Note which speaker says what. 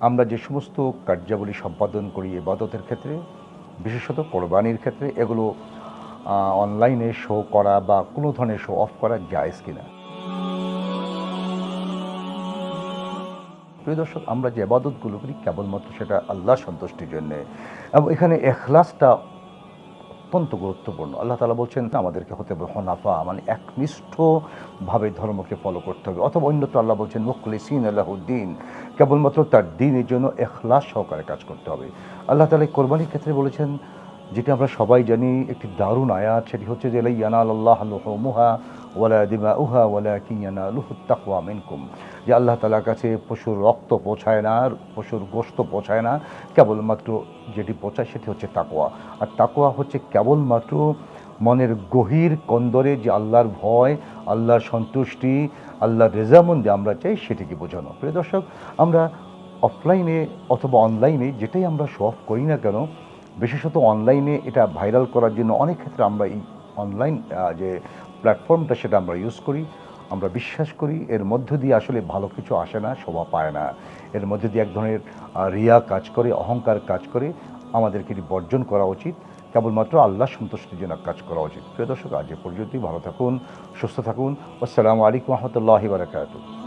Speaker 1: আমরা যে সমস্ত কার্যাবলী সম্পাদন করি এবাদতের ক্ষেত্রে, বিশেষত কোরবানির ক্ষেত্রে, এগুলো অনলাইনে শো করা বা কোনো ধরনের শো অফ করা যায় কিনা। প্রিয় দর্শক, আমরা যে আবাদতগুলো করি, কেবলমাত্র সেটা আল্লাহ সন্তুষ্টির জন্যে। এবং এখানে এখলাসটা অত্যন্ত গুরুত্বপূর্ণ। আল্লাহ তালা বলছেন, আমাদেরকে হতে হবে হনাফা মানে একনিষ্ঠভাবে ধর্মকে ফলো করতে হবে। অথবা অন্যত্র আল্লাহ বলছেন, মুখলিসিন আল্লাহদ্দিন কেবলমাত্র তার দিনের জন্য এখলাস সহকারে কাজ করতে হবে। আল্লাহ তালা কোরবানির ক্ষেত্রে বলেছেন, যেটি আমরা সবাই জানি, একটি দারুণ আয়াত, সেটি হচ্ছে যে ইয়ানাল আল্লাহ মুহা ওয়ালা দিমা উহা ওয়ালা কিয়ানা লুহুত্তাকুয়া মিনকুম। যে আল্লাহ তালার কাছে পশুর রক্ত পৌঁছায় না, পশুর গোস্ত পৌঁছায় না, কেবলমাত্র যেটি পৌঁছায় সেটি হচ্ছে তাকোয়া আর তাকোয়া হচ্ছে কেবলমাত্র মনের গভীর কন্দরে যে আল্লাহর ভয়, আল্লাহর সন্তুষ্টি, আল্লাহর রেজামন্দি আমরা চাই সেটিকে বোঝানো। প্রিয় দর্শক, আমরা অফলাইনে অথবা অনলাইনে যেটাই আমরা শো অফ করি না কেন, বিশেষত অনলাইনে এটা ভাইরাল করার জন্য অনেক ক্ষেত্রে আমরা এই অনলাইন যে প্ল্যাটফর্মটা সেটা আমরা ইউজ করি, আমরা বিশ্বাস করি, এর মধ্য দিয়ে আসলে ভালো কিছু আসে না, শোভা পায় না। এর মধ্যে দিয়ে এক ধরনের রিয়া কাজ করে, অহংকার কাজ করে আমাদেরকে এটি বর্জন করা উচিত। কেবলমাত্র আল্লাহ সন্তুষ্টির জন্য কাজ করা উচিত। প্রিয় দর্শক, আজ এ পর্যন্তই। ভালো থাকুন, সুস্থ থাকুন। আসসালামু আলাইকুম রহমতুল্লাহি বারাকাতুহ।